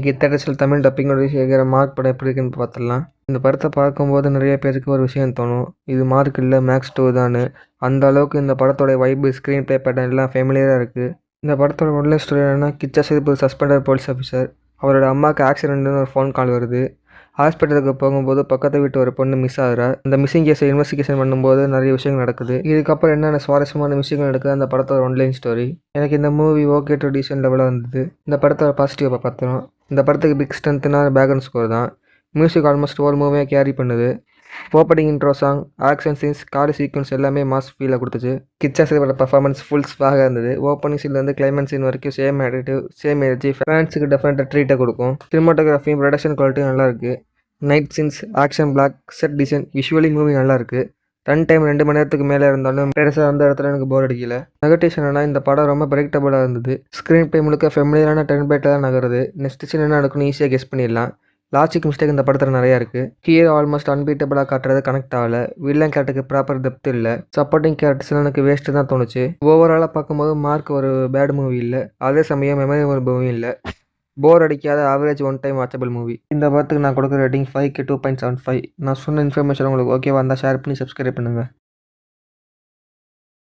இன்றைக்கி தேட்டர்ஸில் தமிழ் டப்பிங்கோட சேர்க்கிற மார்க் படம் எப்படி இருக்குன்னு பார்த்துடலாம். இந்த படத்தை பார்க்கும்போது நிறைய பேருக்கு ஒரு விஷயம் தோணும். இது மார்க் இல்லை மேக்ஸ் டூ தானு அந்த அளவுக்கு இந்த படத்தோட வைப்பு ஸ்க்ரீன் ப்ளே பேட்டர்ன் எல்லாம் ஃபேமிலியாக இருக்குது இந்த படத்தோட உள்ள ஸ்டோரி என்னன்னா Kichcha Sethupathi suspended police officer அவரோட அம்மாவுக்கு ஆக்சிடென்ட்னு ஒரு ஃபோன் கால் வருது. ஹாஸ்பிட்டலுக்கு போகும்போது பக்கத்து வீட்டு ஒரு பொண்ணு மிஸ் ஆகிறா. அந்த மிஸ்ஸிங் கேஸை இன்வெஸ்டிகேஷன் பண்ணும்போது நிறைய விஷயங்கள் நடக்குது. இதுக்கப்புறம் என்னென்ன சுவாரஸ்யமான விஷயங்கள் நடக்குது அந்த படத்தோட ஒன்லைன் ஸ்டோரி எனக்கு இந்த மூவி ஓகே டு டீசன் லெவலில் வந்தது இந்த படத்தோட பாசிட்டிவாக பார்த்தோம் இந்த படத்துக்கு பிக் ஸ்ட்ரென்த்னா பேக்ரவுண்ட் ஸ்கோர் தான். மியூசிக் ஆல்மோஸ்ட் ஒரு மூவியாக கேரி பண்ணுது. Opening intro song action scenes காடு சீக்வன்ஸ் எல்லாமே மாஸ் ஃபீலை கொடுத்துச்சு. கிச்சா சேவோட பர்ஃபார்மன்ஸ் ஃபுல் ஸ்வாக இருந்தது. ஓப்பனிங் சீன்லேருந்து கிளைமேட் சீன் வரைக்கும் சேம் ஆடிட்டிவ் சேம் எனர்ஜி ஃபேன்ஸுக்கு டெஃபினட்டாக ட்ரீட்டை கொடுக்கும். சினிமாட்டோகிராஃபியும் ப்ரொடக்ஷன் குவாலிட்டியும் நல்லாயிருக்கு night scenes action block set design visually movie நல்லாயிருக்கு ரன் டைம் ரெண்டு மணி நேரத்துக்கு மேலே இருந்தாலும் பெருசாக அந்த இடத்துல எனக்கு போர் அடிக்கல. நெகட்டிவ்ஸ் என்னன்னா இந்த படம் ரொம்ப ப்ரெடிக்டபுளாக இருந்தது. ஸ்க்ரீன் பிளே முழுக்க ஃபெமிலியரான டென் பேட்டில் தான் நகருது. நெக்ஸ்ட் சீன் என்ன நடக்கும்னு ஈஸியாக கெஸ் பண்ணிடலாம். லாஜிக் மிஸ்டேக் இந்த படத்தில் நிறையா இருக்குது ஹீரோ ஆல்மோஸ்ட் அன்பீட்டபுளாக காட்டுறது கனெக்ட் ஆகல. வில்லன் கேரக்டருக்கு ப்ராப்பர் டெப்த் இல்லை. சப்போர்ட்டிங் கேரக்டர்ஸ்லாம் எனக்கு வேஸ்ட்டு தான் தோணுச்சு. ஓவராலாக பார்க்கும்போது மார்க் ஒரு பேட் மூவி இல்லை. அதே சமயம் மெமரபிள் மூவி இல்லை. போர் அடிக்காத average one time watchable movie இந்த படத்துக்கு நான் கொடுக்குற ரேட்டிங் ஃபைவ் கே டூ பாயிண்ட் செவன் ஃபைவ் நான் சொன்ன இன்ஃபர்மேஷன் உங்களுக்கு ஓகேவா இருந்தால் ஷேர் பண்ணி சப்ஸ்கிரைப் பண்ணுங்கள்